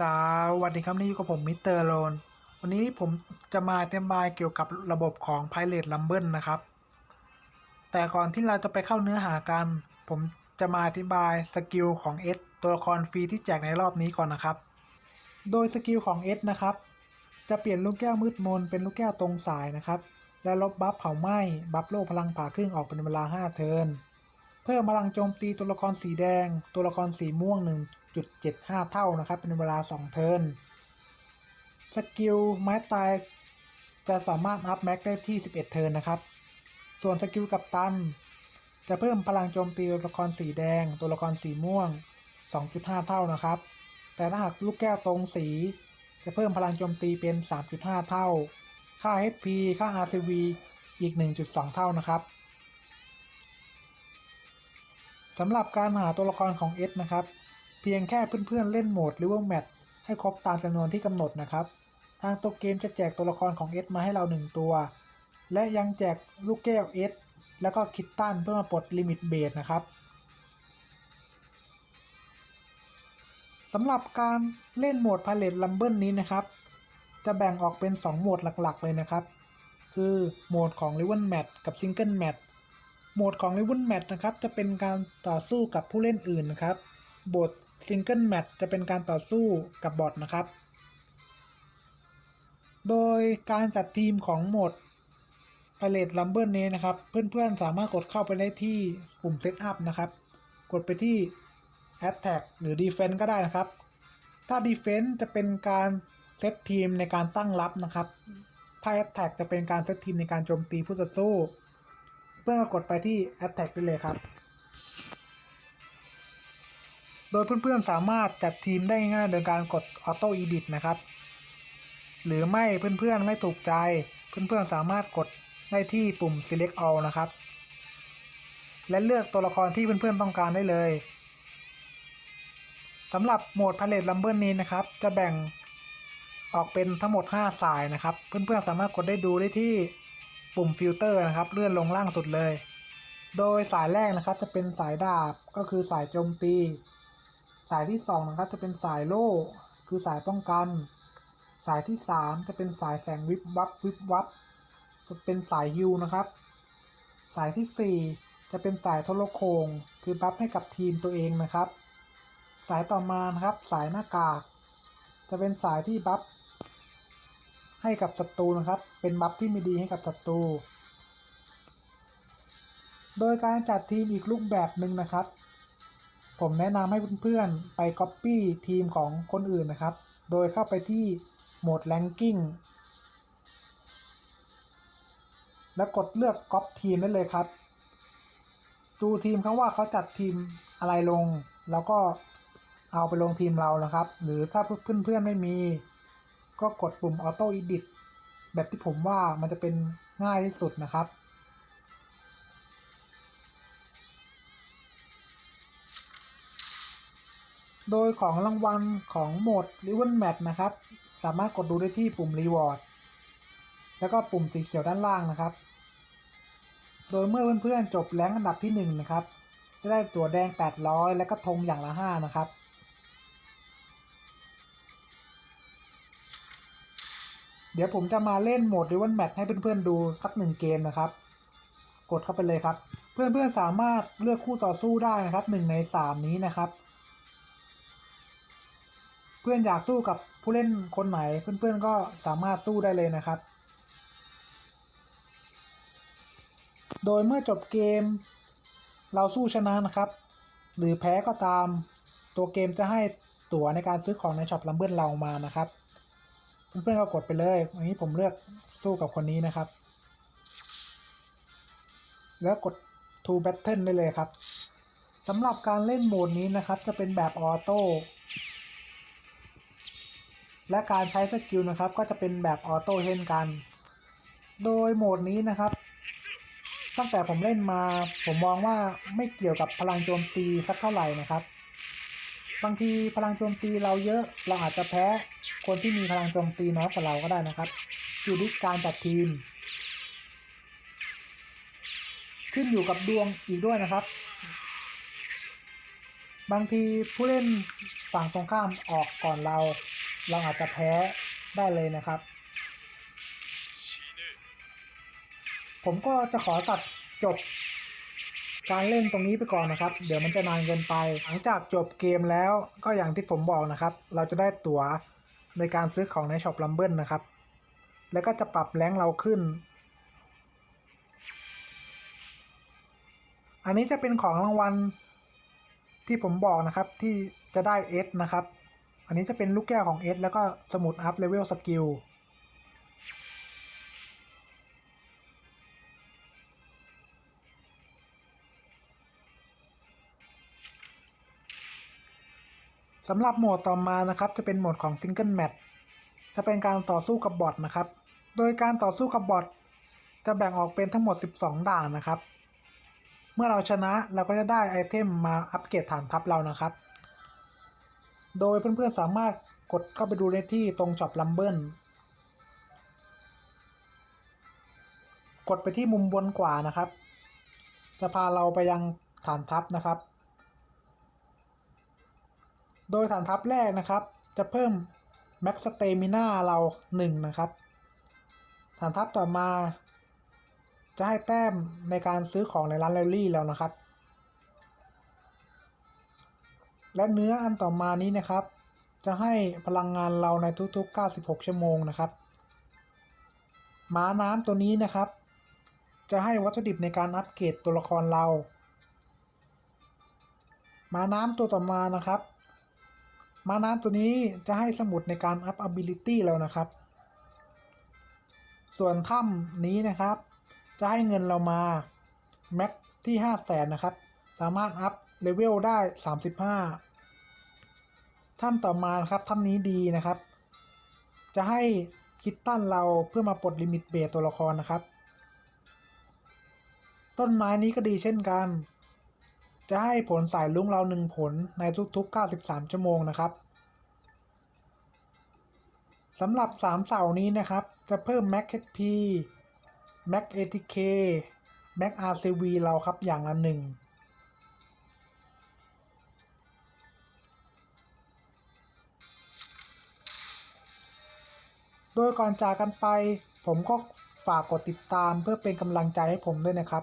สวัสดีครับนี่อยู่กับผมมิสเตอร์โลนวันนี้ผมจะมาอธิบายเกี่ยวกับระบบของ Pilot Rumble นะครับ แต่ก่อนที่เราจะไปเข้าเนื้อหากัน ผมจะมาอธิบายสกิลของ S ตัวละครฟรีที่แจกในรอบนี้ก่อนนะครับ โดยสกิลของ S นะครับ จะเปลี่ยนลูกแก้วมืดมนเป็นลูกแก้วตรงสายนะครับ และลบบัฟเผาไหม้บัฟโล่พลังผ่าครึ่งออกเป็นเวลา 5 เทิร์นเพิ่มพลังโจมตีตัวละครสีแดง ตัวละครสีม่วง 1.75 เท่านะครับ เป็นเวลา 2 เทิร์น สกิลไม้ตายจะสามารถอัพแม็กได้ที่ 11 เทิร์นนะครับ ส่วนสกิลกับตัน จะเพิ่มพลังโจมตีตัวละครสีแดง ตัวละครสีม่วง 2.5 เท่านะครับ แต่ถ้าหากลูกแก้วตรงสี จะเพิ่มพลังโจมตีเป็น 3.5 เท่า ค่า HP ค่า RCV อีก 1.2 เท่านะครับสำหรับการหาตัวละครของ S นะครับ เพียงแค่เพื่อนๆเล่นโหมด River Match ให้ครบตามจำนวนที่กำหนดนะครับ ทางตัวเกมจะแจกตัวละครของ S มาให้เรา 1 ตัว และยังแจกลูกแก้ว S แล้วก็คิตตันเพื่อมาปลดลิมิตเบสนะครับสำหรับการเล่นโหมด Pilot Rumble นี้นะครับ จะแบ่งออกเป็น 2 โหมดหลักๆ เลยนะครับ คือโหมดของ River Match กับ Single Match โหมดของ r i v e n Match นะครับ จะเป็นการต่อสู้กับผู้เล่นอื่นนะครับ โหมด Single Match จะเป็นการต่อสู้กับบอทนะครับ โดยการจัดทีมของโหมด Pilot Rumble นี้นะครับ เพื่อนๆ สามารถกดเข้าไปได้ที่ปุ่ม Setup นะครับ กดไปที่ Attack หรือ Defense ก็ได้นะครับ ถ้า Defense จะเป็นการเซตทีมในการตั้งรับนะครับ ถ้า Attack จะเป็นการเซตทีมในการโจมตีผู้ต่อสู้ เพื่อกดไปที่ Attack ได้เลยครับ โดยเพื่อนๆสามารถจัดทีมได้ง่ายโดยการกด Auto Edit นะครับ หรือไม่เพื่อนๆไม่ถูกใจ เพื่อนๆสามารถกดได้ที่ปุ่ม Select All นะครับ และเลือกตัวละครที่เพื่อนๆต้องการได้เลยสำหรับโหมด Palette Rumble นี้นะครับ จะแบ่งออกเป็นทั้งหมด 5 สายนะครับ เพื่อนๆสามารถกดได้ดูได้ที่ปุ่มฟิลเตอร์นะครับ เลื่อนลงล่างสุดเลย โดยสายแรกนะครับจะเป็นสายดาบก็คือสายโจมตี สายที่ 2 นะครับ จะเป็นสายโล่ คือสายป้องกัน สายที่ 3 จะเป็นสายแสงวิบวับวิบวับ จะเป็นสายฮิวนะครับ สายที่ 4 จะเป็นสายโทรโคง คือบัฟให้กับทีมตัวเองนะครับ สายต่อมานะครับ สายหน้ากาก จะเป็นสายที่บัฟให้กับศัตรูนะครับ เป็นบัฟที่ไม่ดีให้กับศัตรู โดยการจัดทีมอีกรูปแบบหนึ่งนะครับ ผมแนะนำให้เพื่อนๆ ไป Copy ทีมของคนอื่นนะครับ โดยเข้าไปที่โหมด Ranking แล้วกดเลือก Copy ทีมได้เลยครับ ดูทีมเขาว่าเขาจัดทีมอะไรลง แล้วก็เอาไปลงทีมเรานะครับ หรือถ้าเพื่อนๆไม่มี ก็กดปุ่ม Auto Edit แบบที่ผมว่ามันจะเป็นง่ายที่สุดนะครับ โดยของรางวัลของโหมด r i v e n m a t นะครับ สามารถกดดูได้ที่ปุ่ม Reward แล้วก็ปุ่มสีเขียวด้านล่างนะครับ โดยเมื่อเพื่อนๆจบแรงอันดับที่1นะครับ จะได้ตั๋วแดง 800 และก็ธงอย่างละ 5 นะครับเดี๋ยวผมจะมาเล่นโหมด r i v e n Match ให้เพื่อนๆดูสักหนึ่งเกมนะครับ กดเข้าไปเลยครับ เพื่อนๆสามารถเลือกคู่ต่อสู้ได้นะครับ 1 ใน 3 นี้นะครับ เพื่อนอยากสู้กับผู้เล่นคนไหนเพื่อนๆก็สามารถสู้ได้เลยนะครับ โดยเมื่อจบเกม เราสู้ชนะนะครับ หรือแพ้ก็ตาม ตัวเกมจะให้ตั๋วในการซื้อของในช็อปลัมเบิลเรามานะครับ เพื่อนๆก็กดไปเลยอันนี้ผมเลือกสู้กับคนนี้นะครับ แล้วกด to battle ได้เลยครับสำหรับการเล่นโหมดนี้นะครับ จะเป็นแบบออโต้ และการใช้สกิลนะครับก็จะเป็นแบบออโต้เช่นกัน โดยโหมดนี้นะครับ ตั้งแต่ผมเล่นมาผมมองว่าไม่เกี่ยวกับพลังโจมตีสักเท่าไหร่นะครับ บางทีพลังโจมตีเราเยอะเราอาจจะแพ้คนที่มีพลังโจมตีน้อยกว่าเราก็ได้นะครับอยู่ที่การจัดทีม ขึ้นอยู่กับดวงอีกด้วยนะครับ บางทีผู้เล่นฝั่งตรงข้ามออกก่อนเรา เราอาจจะแพ้ได้เลยนะครับ ผมก็จะขอตัดจบการเล่นตรงนี้ไปก่อนนะครับ เดี๋ยวมันจะนานเกินไป หลังจากจบเกมแล้วก็อย่างที่ผมบอกนะครับ เราจะได้ตั๋วในการซื้อของในช็อปลัมเบิลนะครับ แล้วก็จะปรับแรงเราขึ้น อันนี้จะเป็นของรางวัลที่ผมบอกนะครับที่จะได้ S นะครับ อันนี้จะเป็นลูกแก้วของ S แล้วก็สมุดอัพเลเวลสกิลสำหรับโหมดต่อมานะครับจะเป็นโหมดของ Single Match จะเป็นการต่อสู้กับบอทนะครับ โดยการต่อสู้กับบอทจะแบ่งออกเป็นทั้งหมด 12 ด่านนะครับ เมื่อเราชนะเราก็จะได้ไอเทมมาอัปเกรดฐานทัพเรานะครับ โดยเพื่อนๆสามารถกดเข้าไปดูได้ที่ตรงช็อปลัมเบิลกดไปที่มุมบนขวานะครับ จะพาเราไปยังฐานทัพนะครับ โดยฐานทัพแรกนะครับ จะเพิ่ม Max Stamina เรา 1 นะครับ ฐานทัพต่อมา จะให้แต้มในการซื้อของในร้านแรลลี่แล้วนะครับ และเนื้ออันต่อมานี้นะครับ จะให้พลังงานเราในทุกๆ 96 ชั่วโมงนะครับม้าน้ำตัวนี้นะครับ จะให้วัตถุดิบในการอัปเกรดตัวละครเราม้าน้ำตัวต่อมานะครับม้าน้ำตัวนี้จะให้สมุดในการอัพ ability เรานะครับ ส่วนถ้ำนี้นะครับ จะให้เงินเรามาแม็กที่ 5 0 0แสนนะครับ สามารถอัพ เลเวลได้ 35ถ้ำต่อมาครับถ้ำนี้ดีนะครับ จะให้คิดตั้นเราเพื่อมาปลดลิมิตเบสตัวละครนะครับ ต้นไม้นี้ก็ดีเช่นกัน จะให้ผลสายลุ้งเราหนึ่งผลในทุกๆ 93 ชั่วโมงนะครับสำหรับ 3 เสานี้นะครับ จะเพิ่ม Max HP Max ATK Max RCV เราครับอย่างละหนึ่ง โดยก่อนจากกันไป ผมก็ฝากกดติดตามเพื่อเป็นกำลังใจให้ผมด้วยนะครับ